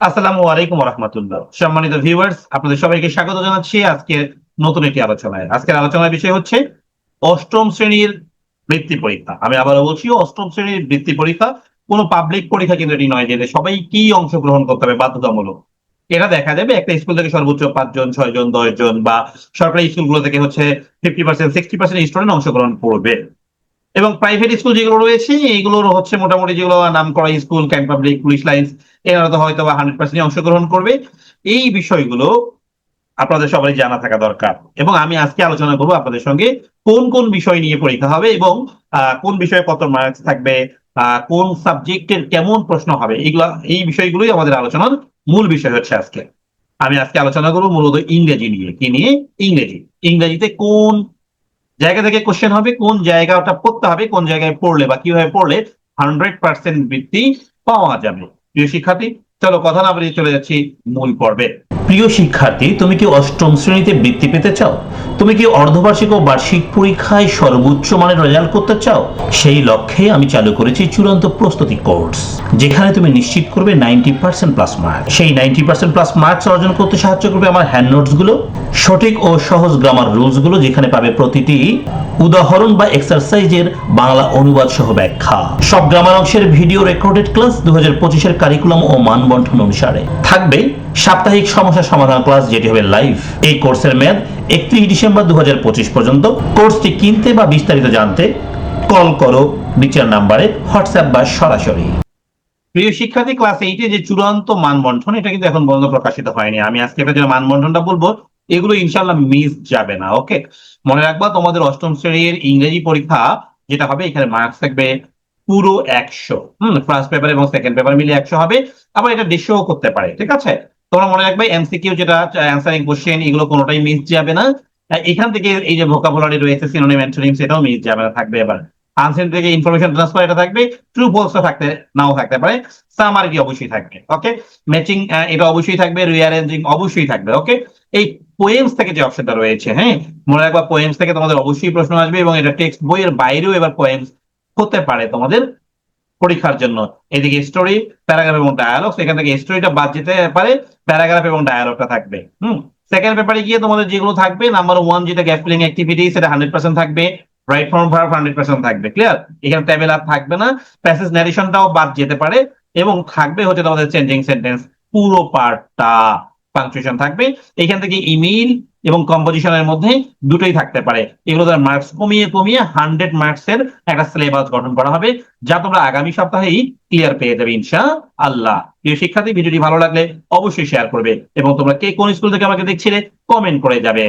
আসসালামু আলাইকুম রহমতুল্লাহ সম্মানিত ভিউয়ার্স আপনাদের সবাইকে স্বাগত জানাচ্ছি আজকে নতুন একটি আলোচনায়। আজকের আলোচনার বিষয় হচ্ছে অষ্টম শ্রেণির বৃত্তি পরীক্ষা। আমি আবারও বলছি, অষ্টম শ্রেণির বৃত্তি পরীক্ষা, কোনো পাবলিক পরীক্ষা কিন্তু এটি নয় যে সবাই কি অংশগ্রহণ করতে হবে, বাধ্যতামূলক। এটা দেখা যাবে, একটা স্কুল থেকে সর্বোচ্চ পাঁচজন ছয় জন দশ জন বা সরকারি স্কুলগুলো থেকে হচ্ছে fifty percent sixty percent student অংশগ্রহণ করবে। এবং প্রাইভেট স্কুল যেগুলো রয়েছে, এগুলোর হচ্ছে মোটামুটি যেগুলো নাম করা school camp public police lines এরা তো হয়তো বা হান্ড্রেড পার্সেন্ট অংশগ্রহণ করবে। এই বিষয়গুলো আপনাদের সবাই জানা থাকা দরকার। এবং আমি আজকে আলোচনা করব আপনাদের সঙ্গে কোন কোন বিষয় নিয়ে পরীক্ষা হবে এবং কোন বিষয়ে কত মার্কস থাকবে কোন সাবজেক্টের কেমন প্রশ্ন হবে, এগুলা, এই বিষয়গুলোই আমাদের আলোচনার মূল বিষয় হচ্ছে আজকে। আমি আজকে আলোচনা করব মূলত ইংরেজি নিয়ে। কি নিয়ে? ইংরেজি। ইংরেজিতে কোন জায়গা থেকে কোশ্চেন হবে কোন জায়গা ওটা পড়তে হবে, কোন জায়গায় পড়লে বা কীভাবে পড়লে হান্ড্রেড পার্সেন্ট বৃত্তি পাওয়া যাবে। প্রিয় শিক্ষার্থী, চলো কথা না বলে চলে যাচ্ছি মূল পর্বে। প্রিয় শিক্ষার্থী, তুমি কি অষ্টম শ্রেণীতে বৃত্তি পেতে চাও? তুমি কি অর্ধবার্ষিক ও বার্ষিক পরীক্ষায় সর্বোচ্চ মানের রেজাল্ট করতে চাও? সেই লক্ষ্যে আমি চালু করেছি চূড়ান্ত প্রস্তুতি কোর্স যেখানে তুমি নিশ্চিত করবে নাইনটি পার্সেন্ট প্লাস মার্ক সেই নাইনটি পার্সেন্ট প্লাস মার্কস অর্জন করতে সাহায্য করবে আমার হ্যান্ড নোটসগুলো, সঠিক ও সহজ গ্রামার রুলসগুলো, যেখানে পাবে প্রতিটি উদাহরণ বা এক্সারসাইজের বাংলা অনুবাদ সহ ব্যাখ্যা। সব গ্রামার অংশের ভিডিও রেকর্ডেড ক্লাস দু হাজার পঁচিশের কারিকুলাম ও মানবন্ঠন অনুসারে। থাকবে সাপ্তাহিক সমস্যা সমাধান ক্লাস যেটি হবে লাইভ এই কোর্সের মেয়াদ একত্রিশ ডিসেম্বর দু হাজার পঁচিশ পর্যন্ত কোর্সটি কিনতে বা বিস্তারিত জানতে কল করো নিচের নাম্বারে, হোয়াটসঅ্যাপ বা সরাসরি। প্রিয় শিক্ষার্থী, ক্লাস এইটে যে চূড়ান্ত মানবন্ঠন এটা কিন্তু এখন পর্যন্ত প্রকাশিত হয়নি। আমি আজকে এটা যে মানবন্ঠনটা বলব, এগুলো ইনশাল্লাহ মিস যাবে না ওকে মনে রাখবা, তোমাদের অষ্টম শ্রেণির ইংরেজি পরীক্ষা, যেটা হবে, এখানে মার্কস থাকবে পুরো একশো। হম ফার্স্ট পেপার এবং সেকেন্ড পেপার মিলে একশো হবে, আবার এটা দেশেও করতে পারে, ঠিক আছে? তোমরা মনে রাখবে এমসিকিউ যেটা অ্যান্সারিং কোশ্চেন এগুলো কোনোটাই মিস যাবে না। এখান থেকে এই যে ভোকাবুলারি রয়েছে সিনোনিম অ্যান্টোনিম সেটাও মিস যাবে না, থাকবে এবার। আনসেন থেকে ইনফরমেশন ট্রান্সফার এটা থাকবে ট্রু ফলস থাকতে, নাও থাকতে পারে। সামার কি অবশ্যই থাকবে ওকে ম্যাচিং এটা অবশ্যই থাকবে রিঅ্যারেঞ্জিং অবশ্যই থাকবে ওকে এই পোয়েমস থেকে যে অপশনটা রয়েছে হ্যাঁ? মনে রাখবা পোয়েমস থেকে তোমাদের অবশ্যই প্রশ্ন আসবে এবং এটা টেক্সট বইয়ের বাইরেও এবার পোয়েমস হতে পারে তোমাদের। পরীক্ষার জন্য। এদিকে স্টোরি প্যারাগ্রাফ এবং ডায়ালগ এখান থেকে স্টোরিটা বাদ যেতে পারে প্যারাগ্রাফ এবং ডায়ালগটা থাকবে। হুম? সেকেন্ড পেপারে গিয়ে তোমাদের যেগুলো থাকবে নাম্বার ওয়ান যেটা গ্যাপ ফিলিং অ্যাক্টিভিটি সেটা হান্ড্রেড পার্সেন্ট থাকবে right form verb hundred percent থাকবে ক্লিয়ার এখানে টেবিল আর থাকবে না প্যাসেজ ন্যারেশনটাও বাদ যেতে পারে, এবং থাকবে হচ্ছে তোমাদের চেঞ্জিং সেন্টেন্স পুরো পার্টটা পাংচুয়েশন থাকবে। এখান থেকে ইমেইল এবং কম্পোজিশনের মধ্যে দুটোই থাকতে পারে। এগুলো তার মার্কস কমিয়ে কমিয়ে হান্ড্রেড মার্কস এর একটা সিলেবাস গঠন করা হবে, যা তোমরা আগামী সপ্তাহেই ক্লিয়ার পেয়ে যাবে ইনশা আল্লাহ প্রিয় শিক্ষার্থী, ভিডিওটি ভালো লাগলে অবশ্যই শেয়ার করবে এবং তোমরা কে কোন স্কুল থেকে আমাকে দেখছিলে কমেন্ট করে যাবে।